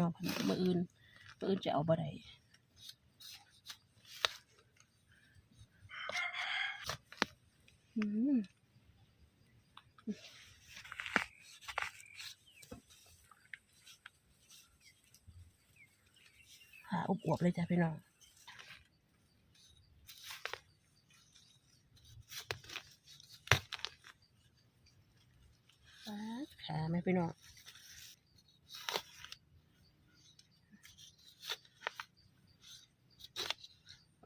น้องเพิ่นมื้ออื่นมื้ออื่นจะเอาบ่ได้อืมหาอุบอวบๆเลยจ้ะพี่น้องป๊าดขาแม่พี่น้อง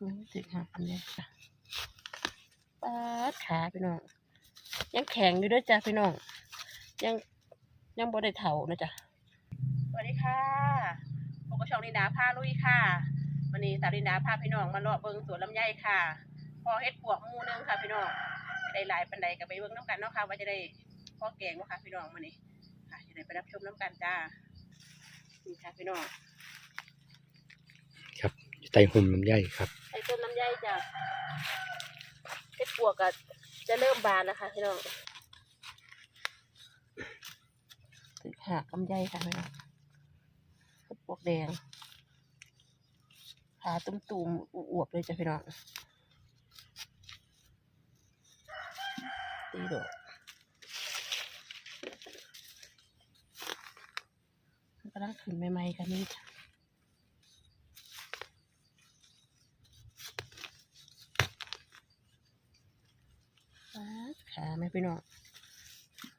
อืมถึงหักอันนี้ค่ะปาดขาพี่น้อง ยังแข็งอยู่ด้วยจ้ะพี่น้อง ยังยังบ่ได้เถานะจ๊ะสวัสดีค่ะผมก็ช่องลินดาพาลุยค่ะวันนี้สาวลินดาพาพี่น้องมาเลาะเบิงสวนลำไยค่ะ พอเฮ็ดปวกหมูหนึงค่ะพี่น้องจะได้หลายปันใดกับไปเบิ่งน้ำกันเนาะค่ะ ว่าจะได้พ่อแกงบ่ค่ะพี่น้องมื้อนี้ค่ะจะได้ไปรับชมน้ำกันจ้านี่ค่ะพี่น้อง ครับไตหุ่มลำไยครับไอ้ต้นลำไย จ้ะเฮ็ดปวกก็จะเริ่มบานแล้วค่ะพี่น้องถึงหากลำไยค่ะพี่น้องเฮ็ดปวกแดงขาตุ้มๆอวบเลยจ้ะพี่น้องตีดดมันกำลังขึ้นใหม่ๆกันนี่จ้ะ ป๊าด ขาแม่พี่น้อง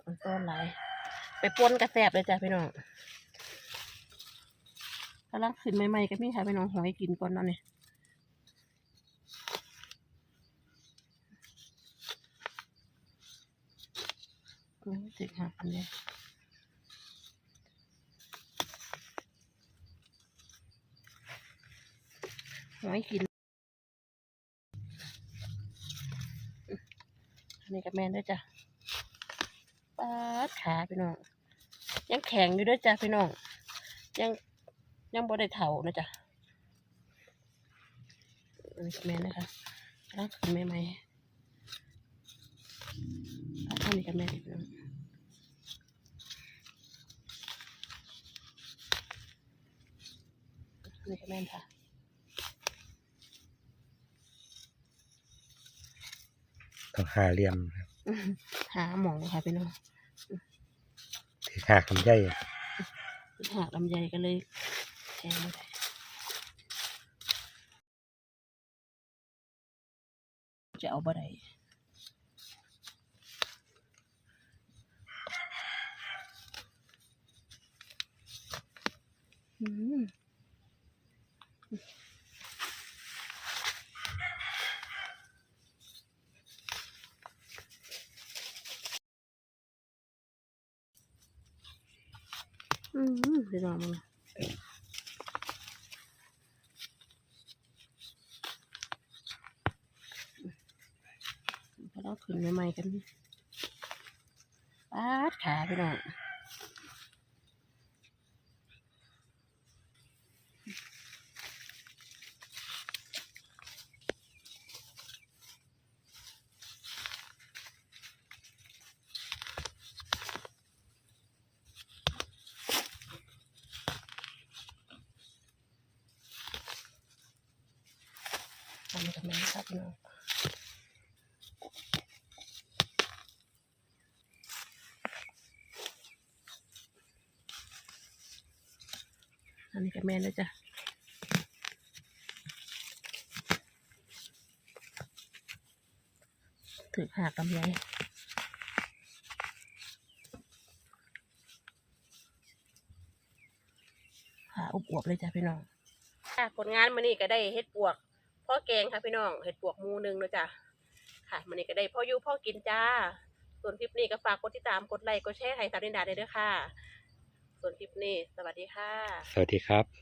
มันต้นไหลไปปนกระแสบเลยจ้ะพี่น้องกำลังขึ้นใหม่ๆก็มีค่ะพี่น้องหอยกินก่อนเนาะเนี่ยอืมถึงหักอันนี้หอยกิน นนี้กับแม่ด้วยจ้ะปาดขาพี่น้อง ยังแข็งอยู่ด้วยจ้ะพี่น้อง ยังยังบ่ได้เถานะจ๊ะนนี้กับแม่นะคะกำลังขึ้นใหม่ๆอันนี้กับแม่พี่น้องนนี้กับแม่ค่ะ ต้อง หาเหลี่ยมครับอื้อหือหาหมองค่ะพี่น้องถือหากลำไยหากลำไยก็เลยแทงไม่ได้จะเอาบ่ได้อืม อืมพี่น้องมึงก็ต้องขึ้นใหม่ๆกันปาดขาพี่น้อง ทำกันไมครับน้องอันนี้ก็แม่นแล้วจ้ะถือหากำไยหาอุบอวบเลยจ้ะพี่น้องผลงานมื้อนี้ก็ได้เฮ็ดปวก พ่อแกงค่ะพี่น้องเห็ดปวกมูนึงเนาะจ้ะค่ะมันนี้ก็ได้พ่ออยู่พ่อกินจ้า ส่วนคลิปนี้ก็ฝากกดติดตามกดไลค์กดแชร์ให้สาวดินดาได้ด้วยค่ะ ส่วนคลิปนี้ สวัสดีค่ะ สวัสดีครับ